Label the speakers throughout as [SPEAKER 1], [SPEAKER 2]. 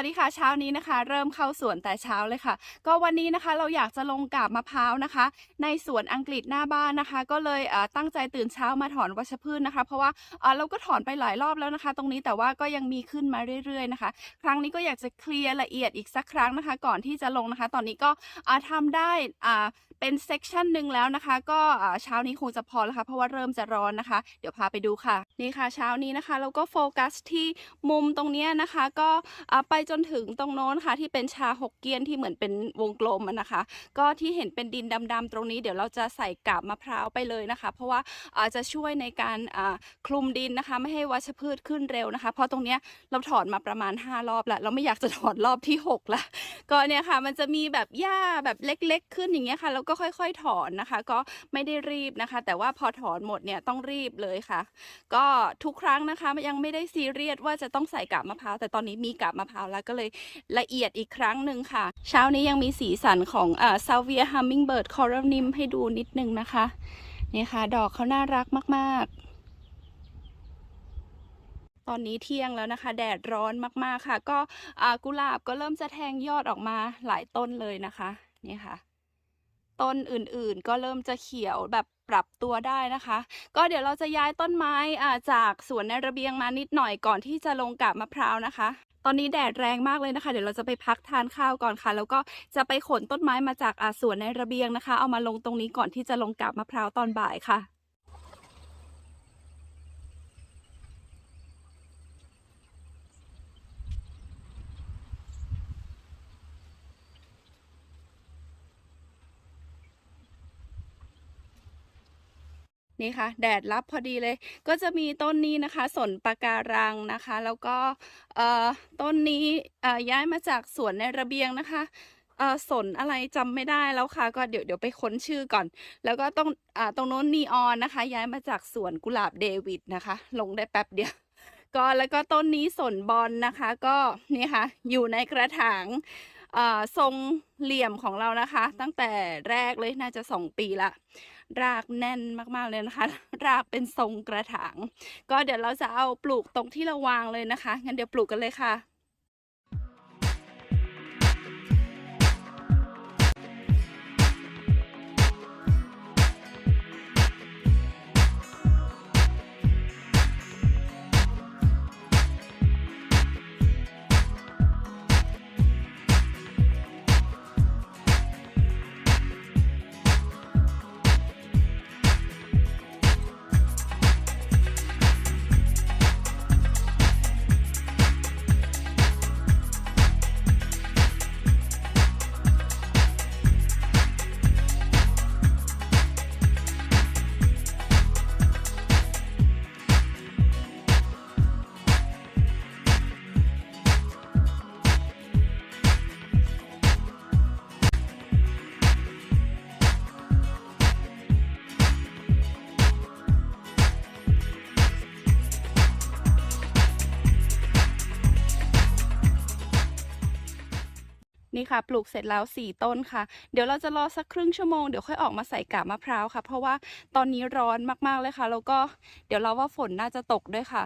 [SPEAKER 1] วัสดีค่ะเช้านี้นะคะ เริ่มเข้าสวนแต่เช้าเลยค่ะ ก็วันนี้นะคะเราอยากจะลงกาบมะพร้าวนะคะ ในสวนอังกฤษหน้าบ้านนะคะ ก็เลยตั้งใจตื่นเช้ามาถอนวัชพืชนะคะ เพราะว่าเราก็ถอนไปหลายรอบแล้วนะคะ ตรงนี้แต่ว่าก็ยังมีขึ้นมาเรื่อยๆนะคะ ครั้งนี้ก็อยากจะเคลียร์ละเอียดอีกสักครั้งนะคะ ก่อนที่จะลงนะคะ ตอนนี้ก็อ่าทำได้อ่าเป็นเซกชันหนึ่งแล้วนะคะ ก็เช้านี้คงจะพอแล้วค่ะเพราะว่าเริ่มจะร้อนนะคะ เดี๋ยวพาไปดูค่ะนี่ค่ะเช้านี้นะคะเราก็โฟกัสที่มุมตรงนี้นะคะ ก็ไปจนถึงตรงโน้นค่ะ ที่เป็นชาหกเกี้ยนที่เหมือนเป็นวงกลมอะนะคะ ก็ที่เห็นเป็นดินดำๆตรงนี้เดี๋ยวเราจะใส่กาบมะพร้าวไปเลยนะคะ เพราะว่าอาจจะช่วยในการคลุมดินนะคะ ไม่ให้วัชพืชขึ้นเร็วนะคะ เพราะตรงเนี้ยเราถอนมาประมาณ 5 รอบแล้วเราไม่อยากจะถอนรอบที่ 6 ละก็เนี่ยค่ะ มันจะมีแบบหญ้าแบบเล็ก ๆ ขึ้นอย่างเงี้ยค่ะแล้วก็ค่อย ๆ ถอนนะคะ ก็ไม่ได้รีบนะคะ แต่ว่าพอถอนหมดเนี่ยต้องรีบเลยค่ะ ก็ทุกครั้งนะคะยังไม่ได้ซีเรียสว่าจะต้องใส่กาบมะพร้าวแต่ตอนนี้มีกาบมะพร้าวแล้วก็เลยละเอียดอีกครั้งหนึ่งค่ะ เช้านี้ยังมีสีสันของอ่าซาเวียฮัมมิงเบิร์ดคอรัลนิมให้ดูนิดนึงนะคะ นี่ค่ะ ดอกเขาน่ารักมากๆตอนนี้เที่ยงแล้วนะคะ แดดร้อนมากๆค่ะ ก็กุหลาบก็เริ่มจะแทงยอดออกมาหลายต้นเลยนะคะนี่ค่ะ ต้นอื่นๆก็เริ่มจะเขียวแบบปรับตัวได้นะคะ ก็เดี๋ยวเราจะย้ายต้นไม้อ่าจากสวนในระเบียงมานิดหน่อยก่อนที่จะลงกับมะพร้าวนะคะ ตอนนี้แดดแรงมากเลยนะคะ เดี๋ยวเราจะไปพักทานข้าวก่อนค่ะ แล้วก็จะไปขนต้นไม้มาจากอาสวนในระเบียงนะคะ เอามาลงตรงนี้ก่อนที่จะลงกับมะพร้าวตอนบ่ายค่ะ นี่ค่ะ แดดรับพอดีเลย ก็จะมีต้นนี้นะคะสนปะการังนะคะ แล้วก็ต้นนี้ย้ายมาจากสวนในระเบียงนะคะเออสนอะไรจำไม่ได้แล้วค่ะ ก็เดี๋ยวเดี๋ยวไปค้นชื่อก่อน แล้วก็ต้องอ่าตรงโน้นนีออนนะคะ ย้ายมาจากสวนกุหลาบเดวิดนะคะ ลงได้แป๊บเดียว ก็แล้วก็ต้นนี้สนบอลนะคะ ก็นี่ค่ะ อยู่ในกระถางทรงเหลี่ยมของเรานะคะ ตั้งแต่แรกเลยน่าจะสองปีละ รากแน่นมากๆเลยนะคะ รากเป็นทรงกระถาง ก็เดี๋ยวเราจะเอาปลูกตรงที่เราวางเลยนะคะ งั้นเดี๋ยวปลูกกันเลยค่ะ นี่ค่ะ ปลูกเสร็จแล้วสี่ต้นค่ะ เดี๋ยวเราจะรอสักครึ่งชั่วโมง เดี๋ยวค่อยออกมาใส่กาบมะพร้าวค่ะ เพราะว่าตอนนี้ร้อนมากๆเลยค่ะ แล้วก็เดี๋ยวเราว่าฝนน่าจะตกด้วยค่ะ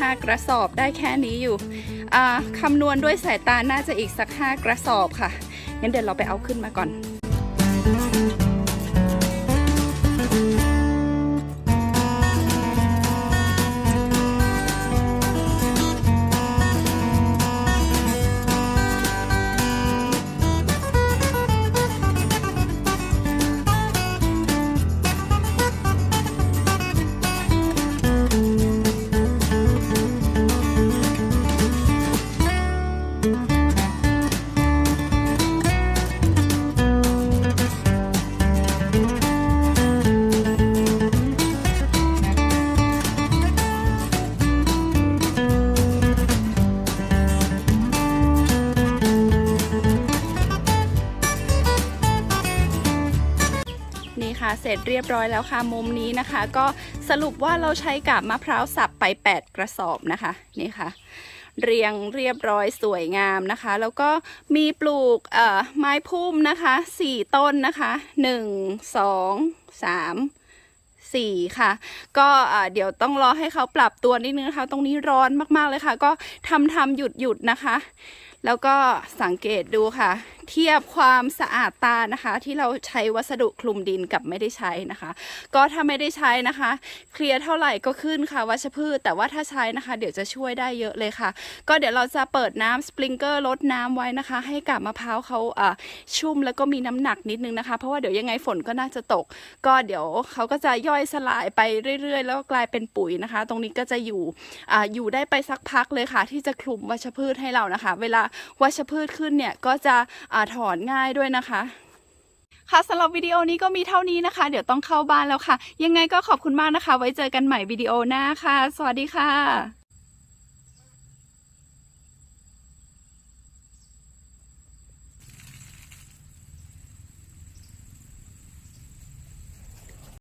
[SPEAKER 1] 5 กระสอบได้แค่นี้อยู่คำนวณด้วยสายตาน่าจะอีกสัก 5 กระสอบค่ะงั้นเดี๋ยวเราไปเอาขึ้นมาก่อน นี่ค่ะ เสร็จเรียบร้อยแล้วค่ะมุมนี้นะคะ ก็สรุปว่าเราใช้กาบมะพร้าวสับไป 8 กระสอบนะคะนี่ค่ะ เรียงเรียบร้อยสวยงามนะคะ แล้วก็มีปลูกเอ่อไม้พุ่มนะคะ 4 ต้นนะคะ 1 2 3สี่ค่ะ ก็เดี๋ยวต้องรอให้เขาปรับตัวนิดนึงนะคะ ตรงนี้ร้อนมากๆเลยค่ะ ก็ทำทำหยุดหยุดนะคะ แล้วก็สังเกตดูค่ะ เทียบความสะอาดตานะคะ ที่เราใช้วัสดุคลุมดินกับไม่ได้ใช้นะคะ ก็ถ้าไม่ได้ใช้นะคะ เคลียร์เท่าไหร่ก็ขึ้นค่ะวัชพืช แต่ว่าถ้าใช้นะคะ เดี๋ยวจะช่วยได้เยอะเลยค่ะ ก็เดี๋ยวเราจะเปิดน้ำสปริงเกอร์ลดน้ำไว้นะคะ ให้กับมะพร้าวเขาอ่าชุ่มแล้วก็มีน้ำหนักนิดนึงนะคะ เพราะว่าเดี๋ยวยังไงฝนก็น่าจะตก ก็เดี๋ยวเขาก็จะย่อยสลายไปเรื่อย ๆ แล้วก็กลายเป็นปุ๋ยนะคะ ตรงนี้ก็จะอยู่อ่าอยู่ได้ไปสักพักเลยค่ะ ที่จะคลุมวัชพืชให้เรานะคะ เวลาวัชพืชขึ้นเนี่ยก็จะอถอนง่ายด้วยนะคะ ค่ะสำหรับวิดีโอนี้ก็มีเท่านี้นะคะ เดี๋ยวต้องเข้าบ้านแล้วค่ะ ยังไงก็ขอบคุณมากนะคะ ไว้เจอกันใหม่วิดีโอหน้าค่ะ สวัสดีค่ะ